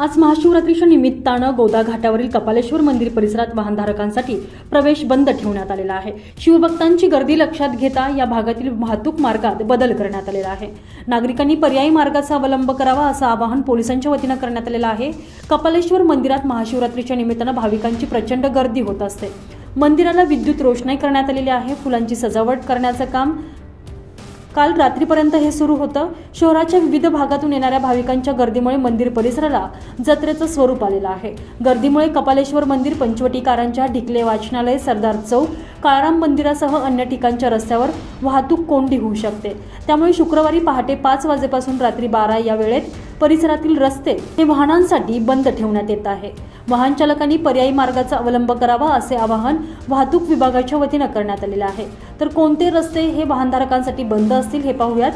आज महाशिवरात्रीच्या निमित्तानं गोदा घाटावरील कपालेश्वर मंदिर परिसरात वाहनधारकांसाठी प्रवेश बंद ठेवण्यात आलेला आहे. शिवभक्तांची गर्दी लक्षात घेता या भागातील वाहतूक मार्गात बदल करण्यात आलेला आहे. नागरिकांनी पर्यायी मार्गाचा अवलंब करावा असं आवाहन पोलिसांच्या वतीनं करण्यात आलेलं आहे. कपालेश्वर मंदिरात महाशिवरात्रीच्या निमित्तानं भाविकांची प्रचंड गर्दी होत असते. मंदिराला विद्युत रोषणाई करण्यात आलेली आहे. फुलांची सजावट करण्याचं काम काल रात्रीपर्यंत हे सुरू होतं. शहराच्या विविध भागातून येणाऱ्या भाविकांच्या गर्दीमुळे मंदिर परिसराला जत्रेचं स्वरूप आलेलं आहे. गर्दीमुळे कपालेश्वर मंदिर पंचवटीकारांच्या ढिकले वाचनालय सरदार चौक काळाराम मंदिरासह अन्य ठिकाणच्या रस्त्यावर वाहतूक कोंडी होऊ शकते. त्यामुळे शुक्रवारी पहाटे पाच वाजेपासून रात्री बारा या वेळेत परिसरातील रस्ते हे वाहनांसाठी बंद ठेवण्यात येत आहे. वाहन चालकांनी पर्यायी मार्गाचा अवलंब करावा असे आवाहन वाहतूक विभागाच्या वतीनं करण्यात आलेलं आहे. तर कोणते रस्ते हे वाहनधारकांसाठी बंद असतील हे पाहूयात.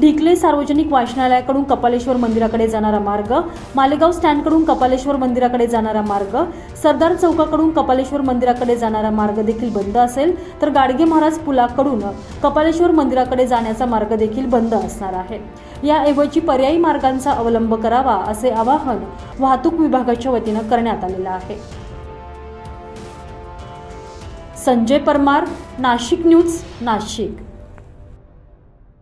ढिकले सार्वजनिक वाचनालयाकडून कपालेश्वर मंदिराकडे जाणारा मार्ग मालेगाव स्टँडकडून कपालेश्वर मंदिराकडे जाणारा मार्ग सरदार चौकाकडून कपालेश्वर मंदिराकडे जाणारा मार्ग देखील बंद असेल तर गाडगे महाराज पुलाकडून कपालेश्वर मंदिराकडे जाण्याचा मार्ग देखील बंद असणार आहे. याऐवजी पर्यायी मार्गांचा अवलंब करावा असे आवाहन वाहतूक विभागाच्या वतीनं करण्यात आलेलं आहे. संजय परमार नाशिक न्यूज नाशिक.